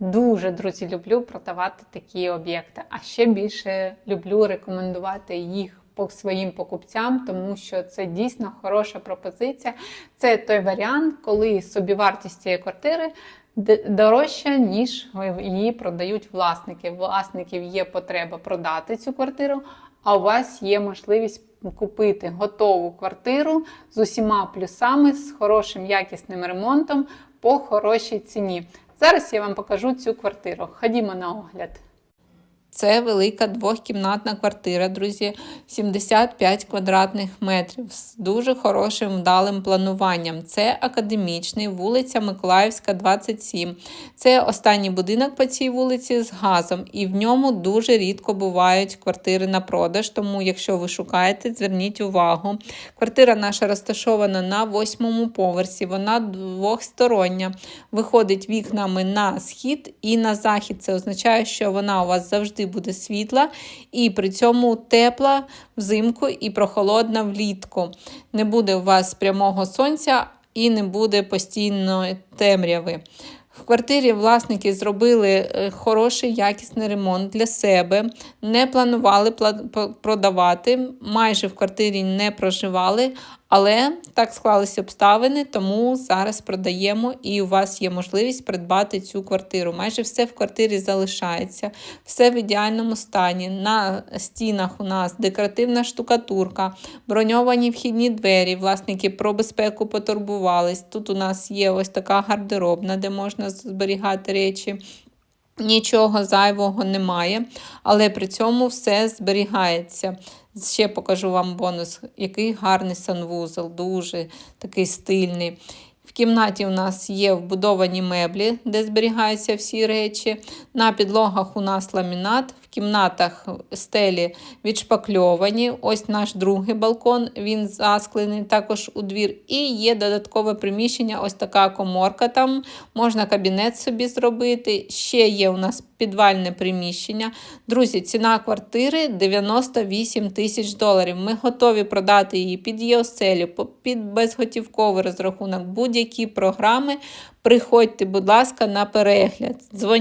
Дуже, друзі, люблю продавати такі об'єкти. А ще більше люблю рекомендувати їх по своїм покупцям, тому що це дійсно хороша пропозиція. Це той варіант, коли собівартість цієї квартири дорожча, ніж її продають власники. Власників є потреба продати цю квартиру, а у вас є можливість купити готову квартиру з усіма плюсами, з хорошим якісним ремонтом по хорошій ціні. Зараз я вам покажу цю квартиру. Ходімо на огляд. Це велика двохкімнатна квартира, друзі, 75 квадратних метрів з дуже хорошим вдалим плануванням. Це академічний, вулиця Миколаївська, 27. Це останній будинок по цій вулиці з газом, і в ньому дуже рідко бувають квартири на продаж. Тому, якщо ви шукаєте, зверніть увагу. Квартира наша розташована на восьмому поверсі. Вона двохстороння. Виходить вікнами на схід і на захід. Це означає, що вона у вас завжди буде світла і при цьому тепла взимку і прохолодна влітку. Не буде у вас прямого сонця і не буде постійної темряви. В квартирі власники зробили е, хороший якісний ремонт для себе, не планували продавати, майже в квартирі не проживали, але так склалися обставини, тому зараз продаємо і у вас є можливість придбати цю квартиру. Майже все в квартирі залишається, все в ідеальному стані. На стінах у нас декоративна штукатурка, броньовані вхідні двері. Власники про безпеку потурбувались. Тут у нас є ось така гардеробна, де можна зберігати речі. Нічого зайвого немає, але при цьому все зберігається. Ще покажу вам бонус, який гарний санвузол, дуже такий стильний. В кімнаті у нас є вбудовані меблі, де зберігаються всі речі. На підлогах у нас ламінат, в кімнатах стелі відшпакльовані. Ось наш другий балкон, він засклений також у двір. І є додаткове приміщення, ось така коморка. Там можна кабінет собі зробити. Ще є у нас підвальне приміщення. Друзі, ціна квартири 98 тисяч доларів. Ми готові продати її під ЄОСЕЛі, під безготівковий розрахунок, будь-які програми. Приходьте, будь ласка, на перегляд. Дзвоніть.